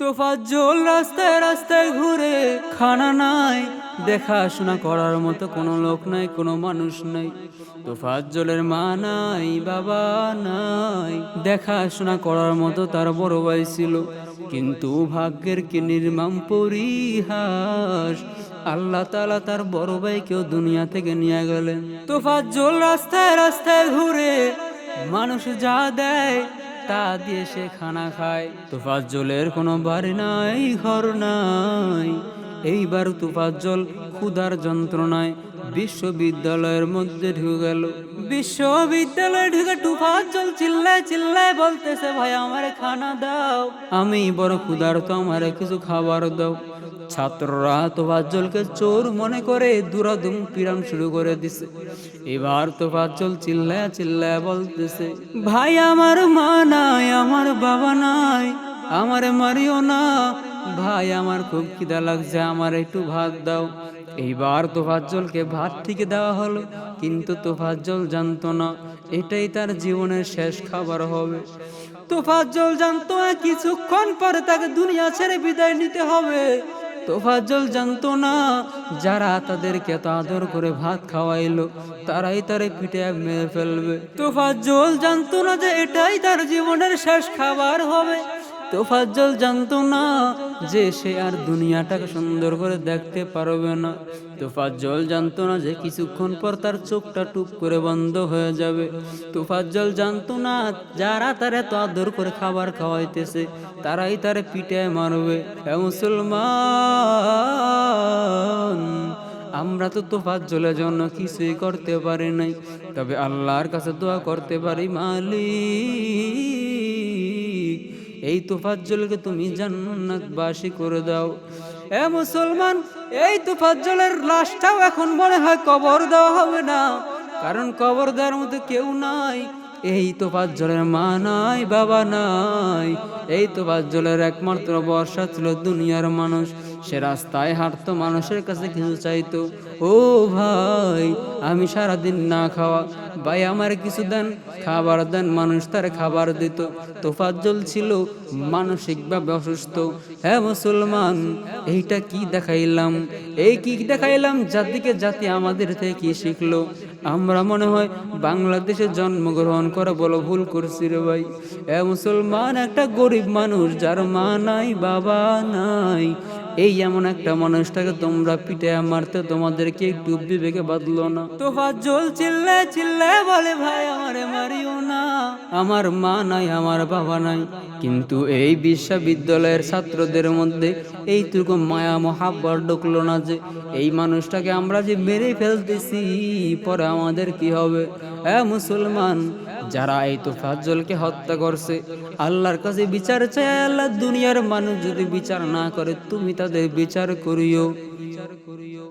তোফাজ্জল রাস্তায় রাস্তায় ঘুরে, খানা নাই। দেখাশোনা করার মতো কোনো লোক নাই, কোনো মানুষ নাই। তোফাজ্জলের মা নাই, বাবা নাই। দেখাশোনা করার মতো তার বড় ভাই ছিল। কিন্তু ভাগ্যের কি নির্মাম পরিহাস? আল্লাহ তালা তার বড় ভাইকেও দুনিয়া থেকে নিয়ে গেলেন। তোফাজ্জল রাস্তায় রাস্তায় ঘুরে, মানুষ যা দেয় তা দিয়ে সে খানা খায়। তুফাজ্জলের কোনো বাড়ি নাই, ঘর নাই। এইবার তুফাজ্জল ক্ষুধার যন্ত্রণায় বিশ্ববিদ্যালয়ের মধ্যে ঢুকে গেল। বিশ্ববিদ্যালয়ে ঢুকে তুফাজ্জল চিল্লায় চিল্লায় বলতেছে ভাই আমারে খানা দাও। আমি বড় ক্ষুধার তো আমারে কিছু খাবার দাও। ছাত্ররা তো তোফাজ্জলকে চোর মনে করে দুরাদুম পিরাম শুরু করে দিছে। এবার তো তোফাজ্জল চিল্লায়া চিল্লায় বলতেছে ভাই আমার মা নাই আমার বাবা নাই আমারে মারিও না। ভাই আমার খুব খিদা লাগছে আমার একটু ভাত দাও। এইবার তোফাজ্জলকে ভাত থেকে দেওয়া হলো, কিন্তু তোফাজ্জল জানতো না, এটাই তার জীবনের শেষ খাবার হবে। তোফাজ্জল জানতো কিছুক্ষণ পরে তাকে দুনিয়া ছেড়ে বিদায় নিতে হবে। তোফাজ্জল জানতো না, যারা তাদেরকে এত আদর করে ভাত খাওয়াইলো, তারাই তারে পিঠে মেরে ফেলবে। তোফাজ্জল জানতো না যে এটাই তার জীবনের শেষ খাবার হবে। তোফাজ্জল জানতো না যে সে আর দুনিয়াটাকে সুন্দর করে দেখতে পারবে না। তোফাজ্জল জানতো না যে কিছুক্ষণ পর তার চোখটা টুপ করে বন্ধ হয়ে যাবে। তোফাজ্জল জানতো না যারা তার এত আদর করে খাবার খাওয়াইতেছে, তারাই তারে পিঠে মারবে। হে মুসলমান, আমরা তো তোফাজ্জলের জন্য কিছুই করতে পারি নাই, তবে আল্লাহর কাছে দোয়া করতে পারি মালিক। এই তোফাজ্জলকে তুমি জান্নাতবাসী করে দাও। এ মুসলমান, এই তোফাজ্জলের লাশটাও এখন মনে হয় কবর দেওয়া হবে না। কারণ কবর দেওয়ার মতো কেউ নাই। এই তোফাজ্জলের মা নাই, বাবা নাই। এই তোফাজ্জলের একমাত্র বর্ষা ছিল দুনিয়ার মানুষ। সে রাস্তায় হাঁটতো, মানুষের কাছে কিছু চাইতো। ও ভাই, আমি সারাদিন না খাওয়া। ভাই, আমার কিছু দেন, খাবার দেন, মানুষ তার খাবার দিত। তোফাজ্জল ছিল মানসিকভাবে অসুস্থ। হ্যাঁ মুসলমান, এইটা কি দেখাইলাম? এই কি দেখাইলাম? জাতিকে জাতি আমাদের থেকে কি শিখলো। আমরা মনে হয় বাংলাদেশে জন্মগ্রহণ করা বলো ভুল করছি রে ভাই। এ মুসলমান, একটা গরিব মানুষ, যার মা নাই, বাবা নাই এই এমন একটা মানুষটাকে তোমরা পিঠে মারতে তোমাদেরকে একটু বিবেকে বাদলো না। তো জল চিল্লে চিল্লে বলে ভাই আমারে মারিও না। আমার মা নাই আমার বাবা নাই। কিন্তু এই বিশ্ববিদ্যালয়ের ছাত্রদের মধ্যে এইটুকু মায়া মহাব্বর ঢুকলো না যে এই মানুষটাকে আমরা যে মেরে ফেলতেছি পরে আমাদের কি হবে? হ্যাঁ মুসলমান, যারা এই তোফাজ্জলকে হত্যা করছে, আল্লাহর কাছে বিচার চায়, আল্লাহ দুনিয়ার মানুষ যদি বিচার না করে, তুমি তাদের বিচার করিও বিচার করিও।